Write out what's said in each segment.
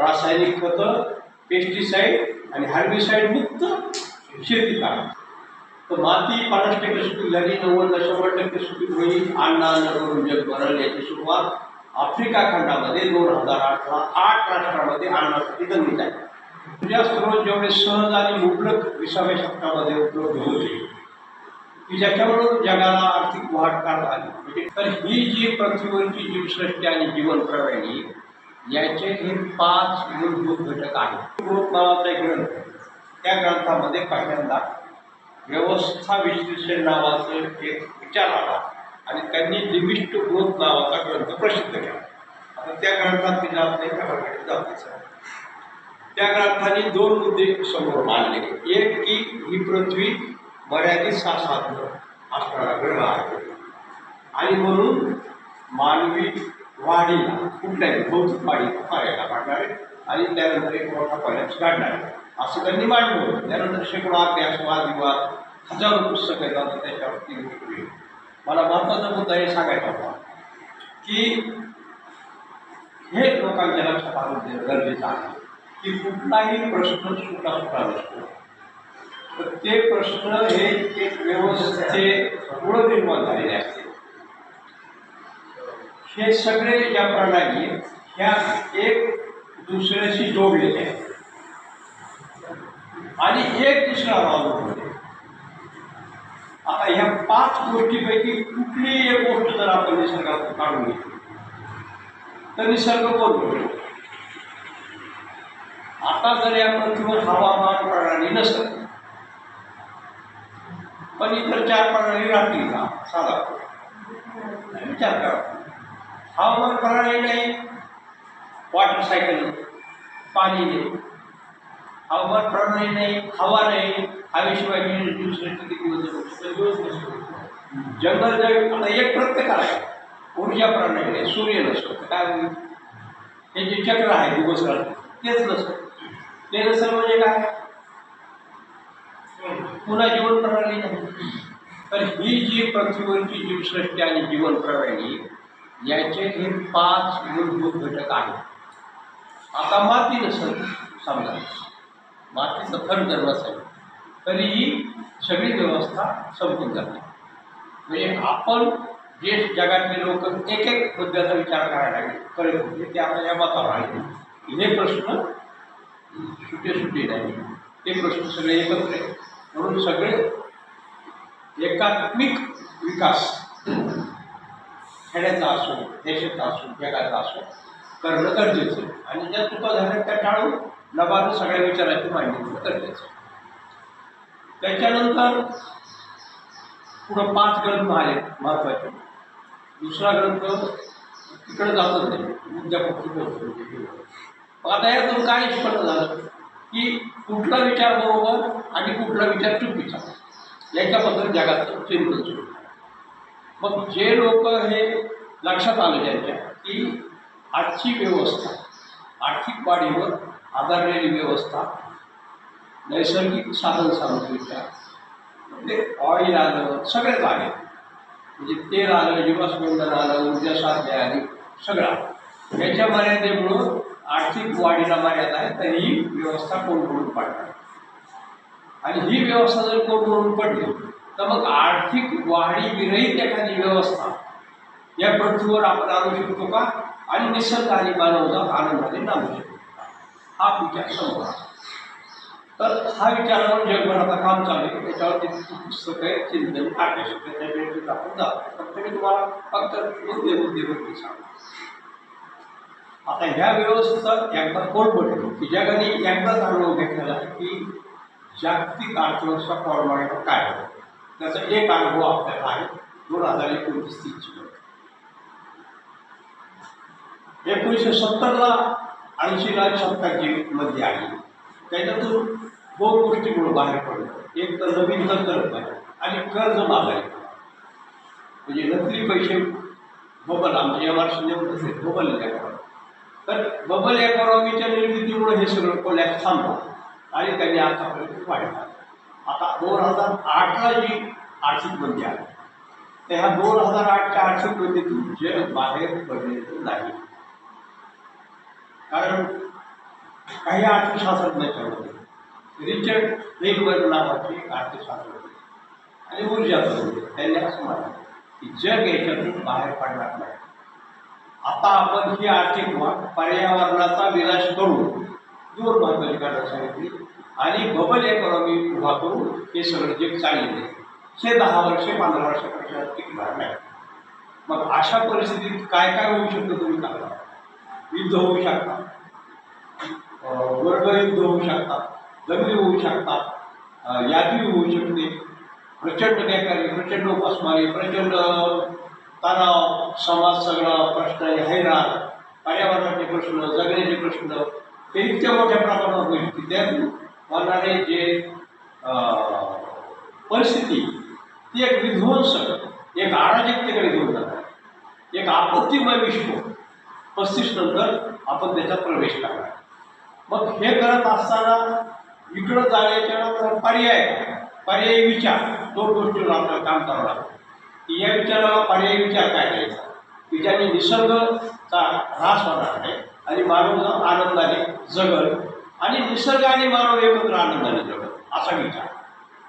रासायनिक खतं पेस्टिसाईड आणि हार्बिसाईड मुक्त शेती करा तर माती पन्नास टक्के सुपीक झाली नव्वद शंभर टक्के सुपीक होईल. अन्न नरवरून करून जग भरल याची सुरुवात आफ्रिका खंडामध्ये दोन हजार अठरा आठ राष्ट्रामध्ये आणण्यासाठी जमीन आहे. तुझ्या जेवढे सहज आणि मुबलक विसाव्या शतकामध्ये उपलब्ध होते की ज्याच्यामुळं जगाला आर्थिक वाढ करता आली म्हणजे तर ही जी पृथ्वीवरची जीवसृष्टी आणि जीवन प्रणाली याचे हे पाच मूलभूत घटक आहेत. ग्रोथ नावाचा एक ग्रंथ. त्या ग्रंथामध्ये पहिल्यांदा व्यवस्था विश्लेषण नावाचं एक विचार आला आणि त्यांनी लिमिस्ट ग्रोथ नावाचा ग्रंथ प्रसिद्ध केला. आता त्या ग्रंथात मी जात नाही त्याकडे जाते सर. त्या ग्रंथाने दोन मुद्दे समोर मांडले. एक की ही पृथ्वी मर्यादित सासाधन असणारा ग्रह आहे. आणि म्हणून मानवी वाढीला. कुठल्याही भौतिक वाढी पर्यायला पाडणार आहे आणि त्यानंतर एक मोठा पर्याय काढणार आहे. असं त्यांनी मांडलं होतं. त्यानंतर शेकडो अभ्यास वादविवाद हजारो पुस्तकं येतात त्याच्यावरती गोष्टी मला महत्त्वाचा मुद्दा हे सांगायचा होता की हे लोकांच्या लक्षात आणून गरजेचं आहे की कुठलाही प्रश्न सुटा सुटा नसतो. तर ते प्रश्न हे एक व्यवस्थेचे गुण निर्माण झालेले असते हे सगळे ज्या प्रणाली ह्या एक दुसऱ्याशी जोडलेले आहेत. आणि एक दुसरा अवलंबून आता ह्या पाच गोष्टीपैकी कुठलीही एक गोष्ट जर आपण निसर्गात काढून घेतली तर निसर्ग बोलतो आता जर या पृथ्वीवर हवामान प्रणाली नसत पण इतर चार प्रणाली राहतील का? साधा विचार करा. हवामान प्रणाली नाही. वॉटर सायकल पाणी नाही हवामान प्रणाली नाही हवा नाही. हवेशिवाय दुसरे किती दिवस जगू दिवस नसतो. जंगल जग आता एक प्रत्येकाला आहे. ऊर्जा प्रणाली नाही सूर्य नसतो. काय होईल? हे जे चक्र आहे दिवस काळ तेच नसतं. ते नसेल म्हणजे काय? पुन्हा जीवन प्रणाली नाही. तर ही जी पृथ्वीवरची जीवसृष्टी आणि जीवन प्रणाली याचे हे पाच मूलभूत घटक आहेत. आता माती नसेल समजा. मातीचं थर जर नसेल तरीही सगळी व्यवस्था संपून जाते. म्हणजे आपण जे जगातले लोक एक एक मुद्द्याचा विचार करायला लागले कळत होते ते आता या मतावर आले हे प्रश्न सुटे सुटे नाही ते प्रश्न सगळे एकत्र आहेत. म्हणून सगळे एकात्मिक विकास खेड्याचा असो देशाचा असो जगाचा असो करणं गरजेचं आणि ज्या चुका झाल्या त्या टाळून नव्यानं सगळ्या विचाराची मांडणी करणं गरजेचं त्याच्यानंतर पुढं पाच ग्रंथ आले महत्त्वाचे. दुसरा ग्रंथ तिकडे जातच नाही उद्यापक्षी पोहोचतो आता यातून काय निष्पन्न झालं? की कुठला विचार बरोबर आणि कुठला विचार चुकीचा? याच्याबद्दल जगाचं चिंतन सुरू मग जे लोक हे लक्षात आलं त्यांच्या की आजची व्यवस्था आर्थिक वाढीवर आधारलेली व्यवस्था नैसर्गिक साधन सामग्रीच्या म्हणजे ऑइल आलं सगळेच आले. म्हणजे तेल आलं जीवास्पंदन आलं ऊर्जा साध्य आली सगळा याच्या मर्यादेमुळं आर्थिक वाढीला मर्यादा आहे तर ही व्यवस्था कोंडून पडणार? आणि ही व्यवस्था जर कोंडून पडली तर मग आर्थिक वाढीविरहित एखादी व्यवस्था या पृथ्वीवर आपण आणू शकतो का? आणि निसर्ग आणि मानवता आनंदाने नांदू शकतो हा विचार समोर तर हा विचारावर जगभरात काम चालू आहे. त्याच्यावरती पुस्तक आहे चिंतन अभ्यास त्याच्या वेळेत आपण जातो. फक्त मी तुम्हाला फक्त मुद्दे मुद्दे सांगतो. आता ह्या व्यवस्थेचा एकदा कोण पडलो की जगाने एकदाच अनुभव घेतलेला आहे की जागतिक अर्थव्यवस्था फॉर्मॅट काय होतं त्याचा एक अनुभव आपल्याला आहे. दोन हजार एकोणतीस तीसची. एकोणीसशे सत्तरला ऐंशीला शतकाची मध्ये आली त्याच्यातून दोन गोष्टीमुळे बाहेर पडलं एक तर नवीन तंत्रज्ञान आणि कर्ज मागायला म्हणजे नकली पैसे बबल आमच्या या वर्षी नेमकं बबल एकावर तर बबल इकॉनॉमीच्या निर्मितीमुळे हे सगळं कोल्यात थांबलं आणि त्यांनी आतापर्यंत वाढला. आता दोन हजार आठला जी आर्थिक मंदी आली तर ह्या दोन हजार आठच्या आर्थिक मंदीतून जग बाहेर पडलेलं नाही. कारण काही अर्थशास्त्रज्ञमध्ये रिचर्ड वेगवेगळ्या नावाचे एक अर्थशास्त्रज्ञ आणि ऊर्जा त्यांनी असं म्हटलं की जग याच्यातून बाहेर पडणार नाही. आता आपण ही आर्थिक वाढ पर्यावरणाचा विनाश करून दूर महत्वाची कारण सांगितली आणि बबल इकॉनॉमी उभा करून हे सगळं जग चाललेलं आहे हे दहा वर्षे पंधरा वर्षापेक्षा टिकणार नाही मग अशा परिस्थितीत काय काय होऊ शकतं तुम्ही सांगा. युद्ध होऊ शकता. वर्गयुद्ध होऊ शकतात जमिनी होऊ शकतात यादी होऊ शकते प्रचंड बेकारी प्रचंड उपासमारी प्रचंड तणाव समाज सगळा प्रश्न हैराण पर्यावरणाचे प्रश्न जगण्याचे प्रश्न हे इतक्या मोठ्या प्रमाणावर होईल की त्यातून होणारे जे परिस्थिती ती एक विध्वंसक एक अराजकतेकडे घेऊन जातात एक आपत्तिमय विश्व पस्तीस नंतर आपण त्याच्यात प्रवेश करणार. मग हे करत असताना इकडं जाण्याच्या पर्याय पर्यायी विचार दोन गोष्टीवर आपल्याला काम करावं लागतं. या विचाराला पर्यायी विचार काय द्यायचा विचारने निसर्गचा ऱ्हास होणार नाही आणि मानव आनंदाने जगल आणि निसर्ग आणि मानव एकत्र आनंदाने जगल असा विचार.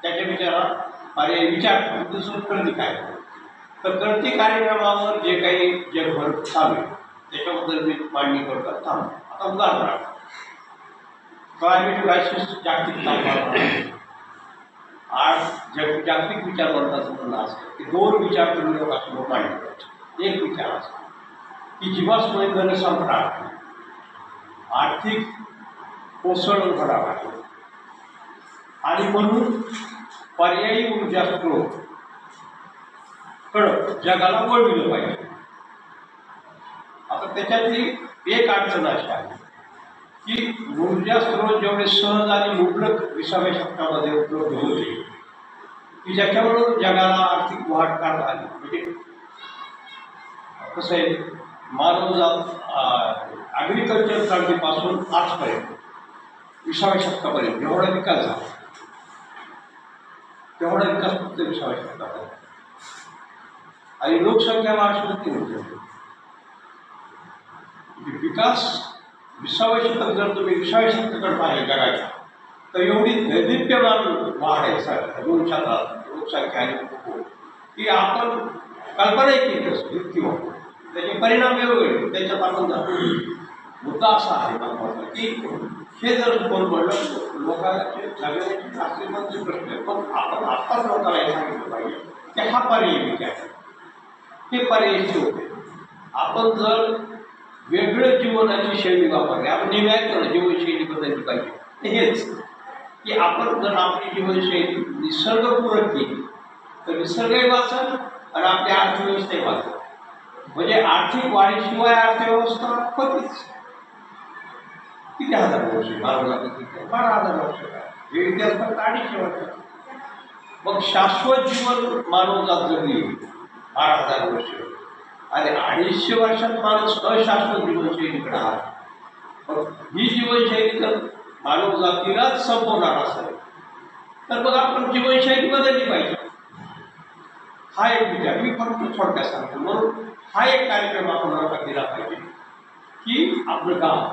त्याच्या विचाराला पर्यायी विचार दुसरं क्रांती काय? तर क्रांती कार्यक्रमावर जे काही जगभर चालू आहे त्याच्याबद्दल मी मांडणी करतात थांबतो आता उदाहरणार्थ क्लायमेट क्रायसिस जागतिक तापमान. आज जग जागतिक विचार वर्गाचं म्हणणं असतं. की दोन विचार तुम्ही लोकांसमोर मांडले पाहिजे एक विचार असा की जीवास्मय इंधन संपणार आर्थिक कोसळून घडावा आणि म्हणून पर्यायी ऊर्जा स्रोत कडक जगाला वळविलं पाहिजे. आता त्याच्यातली एक अडचण अशी आहे. की ऊर्जा स्रोत जेवढे सहज आणि मुबलक विसाव्या शतकामध्ये उपलब्ध होते की ज्याच्यावरून जगाला आर्थिक वाढ करता आली म्हणजे कसं आहे मानवजात ॲग्रिकल्चर क्रांतीपासून आजपर्यंत विसाव्या शतकापर्यंत जेवढा विकास झाला तेवढा विकास फक्त विसाव्या शतकापर्यंत आणि लोकसंख्या वाढ होते. म्हणजे विकास विसाव्या शतक जर तुम्ही विसाव्या शतकाकडे पाहिलं जगाच्या तर एवढी दैदिप्यमान वाढ आहे सर. दोन लोकसंख्या आणि की आपण कल्पनाही केली असते किंवा त्याचे परिणाम वेगवेगळे त्याच्यात आपण जातो मुद्दा असा आहे महत्त्वाचा की हे जर कोण म्हणलं लोकांचे जगण्याची आश्रमाचे प्रश्न आहे पण आपण आत्ताच लोकांना हे सांगितलं पाहिजे की हा पर्याय विचार. आहे. हे पर्यायचे होते. आपण जर वेगळं जीवनाची शैली वापरली. आपण निव्याकरण जीवनशैली बदलली पाहिजे. हेच. की आपण जर आपली जीवनशैली निसर्गपूरक केली तर निसर्गही वाचल आणि आपली अर्थव्यवस्थाही वाचल. म्हणजे आर्थिक वाढीशिवाय अर्थव्यवस्था होतीच किती हजार वर्ष? बारा किती? बारा हजार वर्ष. हे इतिहास अडीचशे वर्ष. मग शाश्वत जीवन मानवजात जगली. बारा हजार वर्ष. आणि अडीचशे वर्षात माणूस अशाश्वत जीवनशैलीकडे आला. मग ही जीवनशैली तर मानव जातीलाच संपवणार असेल तर मग आपण जीवनशैली बदलली पाहिजे. हा एक विचार. मी फक्त थोडक्यात सांगतो. म्हणून हा एक कार्यक्रम आपण आता दिला पाहिजे की आपलं गाव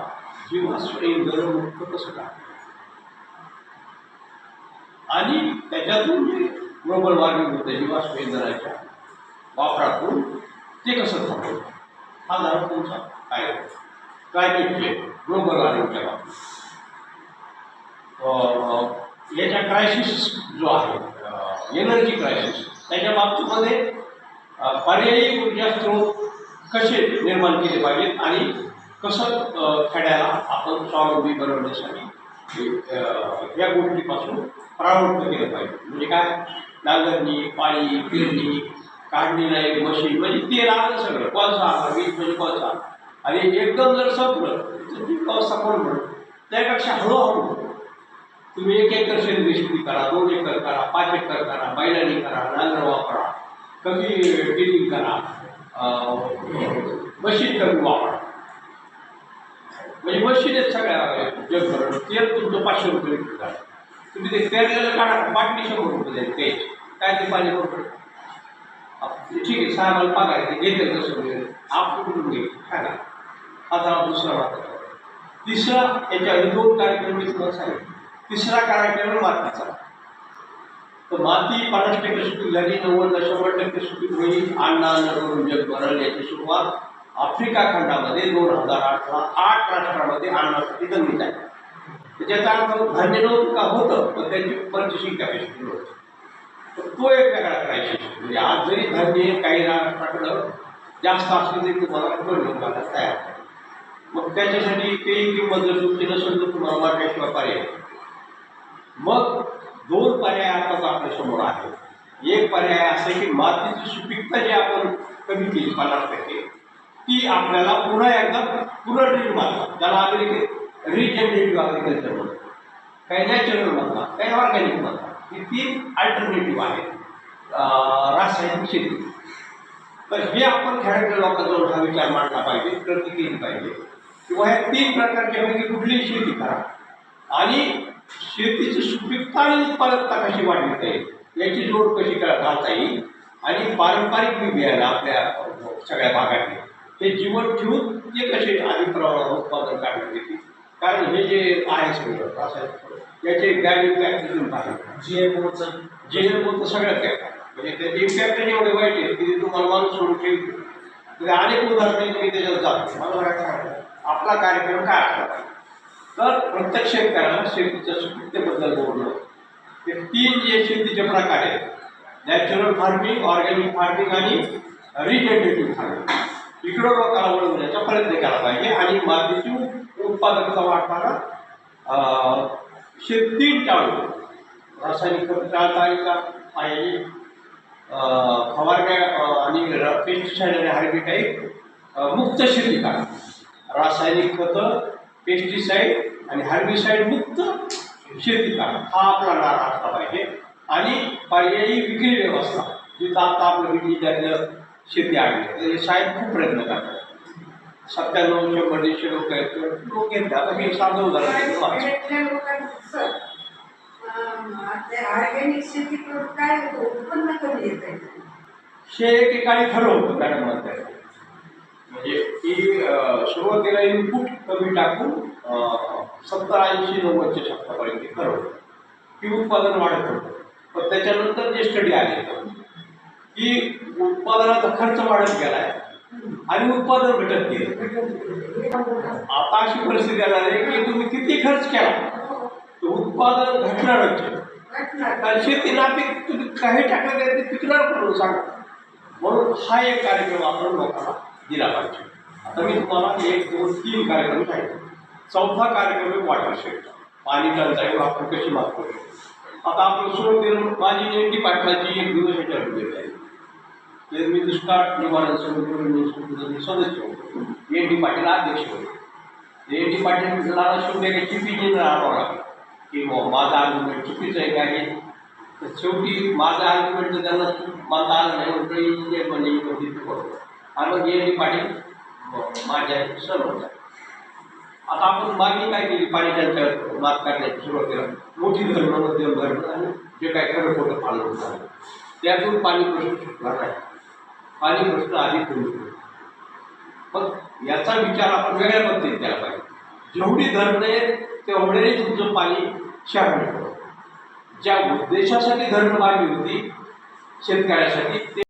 जीवाश्म इंधनमुक्त कसं काय आणि त्याच्यातून जे ग्लोबल वॉर्मिंग होतं जीवाश्म इंधनाच्या वापरातून ते कसं थांबवलं हा झाला तुमचा काय क्लायमेट चेंज ग्लोबल वॉर्मिंगच्या बाबतीत याच्या क्रायसिस जो आहे एनर्जी क्रायसिस त्याच्या बाबतीमध्ये पर्यायी ऊर्जा स्रोत कसे निर्माण केले पाहिजेत आणि कसं खेड्याला आपण स्वावलंबी बनवण्यासाठी या गोष्टीपासून प्रावृत्त केलं पाहिजे. म्हणजे काय? नांगरणी पाळी पेरणी काढणीला एक मशीन म्हणजे ते राहतं सगळं कोळसा आला वीज म्हणजे कोळसा आणि एकदम जर संपलं तर ती कोळसा कोण म्हणून त्यापेक्षा हळूहळू तुम्ही एक एकर सेंद्रिय शेती करा दोन एकर करा पाच एकर करा बैलांनी करा नांगर वापरा कमी टिलिंग करा मशीन कमी वापरा. म्हणजे मशीनच सगळ्या जगभर तेल तुमचं पाचशे रुपये लिटर तुम्ही ते तेल काढा बाटली शंभर रुपये जाईल ते काय ते पाणी बरोबर ठीक आहे साहेबाला मला आहे, ते घेते तसं मिळेल आपण कुठून घेईल खायला आता दुसरा वाटत तिसरा याच्या दोन कार्यक्रम मी तुम्हाला सांगितले तिसरा कार्यक्रम मातीचा. तर माती पन्नास टक्के सुटी झाली नव्वद शंभर टक्के सुटी होईल. अण्णा नरून जग भरल याची सुरुवात आफ्रिका खंडामध्ये दोन हजार अठरा आठ राष्ट्रामध्ये आणण्यासाठी जमीन आहे. त्याच्याचा अर्थ धान्य नव्हतं का होतं पण त्याची पंचशी कॅपॅसिटी नव्हती तर तो एक वेगळा क्रायसिस म्हणजे आज जरी धान्य काही राष्ट्राकडं जास्त असलं तरी तुम्हाला कमी घालायला तयार. मग त्याच्यासाठी काही किंमत जर तुमची नसेल तर तुम्हाला मार्केटशिवाय पर्याय मग दोन पर्याय आताच आपल्यासमोर आहेत. एक पर्याय असा की मातीची सुपीकता जी आपण कमी केली पन्नास टक्के ती आपल्याला पुन्हा एकदा पुनर्निर्माण त्याला अमेरिकेत रिजनरेटिव्ह अग्रिकल्चर म्हणतात काही नॅचरल म्हणतात काही ऑर्गॅनिक म्हणतात ही तीन अल्टरनेटिव्ह आहेत रासायनिक शेती. तर हे आपण खेड्यातल्या लोकांजवळ हा विचार मांडला पाहिजे प्रती केली पाहिजे. किंवा ह्या तीन प्रकारच्या म्हणजे पैकी कुठलीही शेती करा. आणि शेतीची सुपीकता आणि उत्पादकता कशी वाढवता येईल याची जोड कशी करा घालता येईल आणि पारंपरिक बी बियाणं आपल्या सगळ्या भागातले. हे जीवन ठेवून ते कसे अधिक प्रमाणात उत्पादन काढण्यात येतील? कारण हे जे आहे सगळं रासायनिक याचे बॅड इम्पॅक्ट पाहिजे जी एम ओचं जे बोलतं सगळ्यात काय? म्हणजे त्याचे इम्पॅक्ट एवढे वाईट आहे की ते तुम्हाला माणूस सोडून ठेवतील म्हणजे अनेक उदाहरणं आहेत मी त्याच्यात जातो. मला काय? सांगायचं आपला कार्यक्रम काय असला तर प्रत्येक शेतकऱ्याला शेतीच्या सुपिकतेबद्दल बोलणं. ते तीन जे शेतीचे प्रकार आहेत नॅचरल फार्मिंग ऑर्गॅनिक फार्मिंग आणि रिजनरेटिव्ह फार्मिंग इकडं लोकांना वळवण्याचा प्रयत्न केला पाहिजे आणि मातीची उत्पादकता वाढताना शेती टाळू. रासायनिक खत टाळता आहे का पाहिजे फवारण्या आणि पेस्टिसाईड आणि हार्बिटाईड मुक्त शेती करा रासायनिक खतं पेस्टिसाईड आणि हार्बिसाईड मुक्त शेती करा हा आपला नारा असला पाहिजे. आणि पर्यायी विक्री व्यवस्था जिथं आता आपलं विक्री त्यातलं शेती आणली तर हे साहेब खूप प्रयत्न करतात. सत्त्याण्णव शंभर दीडशे लोक आहेत. लोक घेतात आता मी साधं उदाहरण ऑर्गॅनिक शेती करून काय होतं? उत्पन्न कमी येत आहे. हे मॅडम म्हणताय म्हणजे की सुरुवातीला इनपुट कमी टाकून सत्तर ऐंशी नव्वदच्या शतकापर्यंत ते खरं होतं की उत्पादन वाढत होतं. पण त्याच्यानंतर जे स्टडी आले की उत्पादनाचा खर्च वाढत गेलाय. आणि उत्पादन भेटत गेलं आता अशी परिस्थिती येणार आहे की तुम्ही किती खर्च केला? तर उत्पादन घटणारच कारण शेती नापीक तुम्ही काही टाकलं काय ते पिकणार म्हणून हो सांगा? म्हणून हा एक कार्यक्रम आपण लोकांना दिला पाहिजे. आता मी तुम्हाला एक दोन तीन कार्यक्रम सांगितले. चौथा कार्यक्रम आहे वॉटर शेड पाणी टंचाईवर आपण कशी मात करू? आता आपण सुरुवातीला माझी नेमकी पाटलाची एक दिवस ह्याच्यावर आहे मी दुष्काळ निवारण समितीवर सदस्य होतो ए डी पाटील अध्यक्ष होते ए डी पाटीलला शेवटी काही चिपीची राहावं लागलं की माझा आर्ग्युमेंट चुकीचं आहे काय तर शेवटी माझा आर्ग्युमेंट त्यांना माझा आलं नाही म्हणजे इंजिनियर म्हणजे होती तू बरोबर आणि मग ए डी पाटील माझ्या माझ्या होता आता आपण मागणी काय केली पाणी टंचाईवर मात काढण्याची सुरुवात केला मोठी धरणं मध्यम धरणं आणि जे काय खरं खोटं पालन होतं त्यातून पाणी प्रश्न सुटणार नाही पाणी प्रश्न अधिक करू होतो. मग याचा विचार आपण वेगळ्या पद्धतीने केला पाहिजे जेवढी धरणं आहेत तेवढे तुमचं पाणी शहरात ज्या उद्देशासाठी धरणं बांधली होती शेतकऱ्यासाठी ते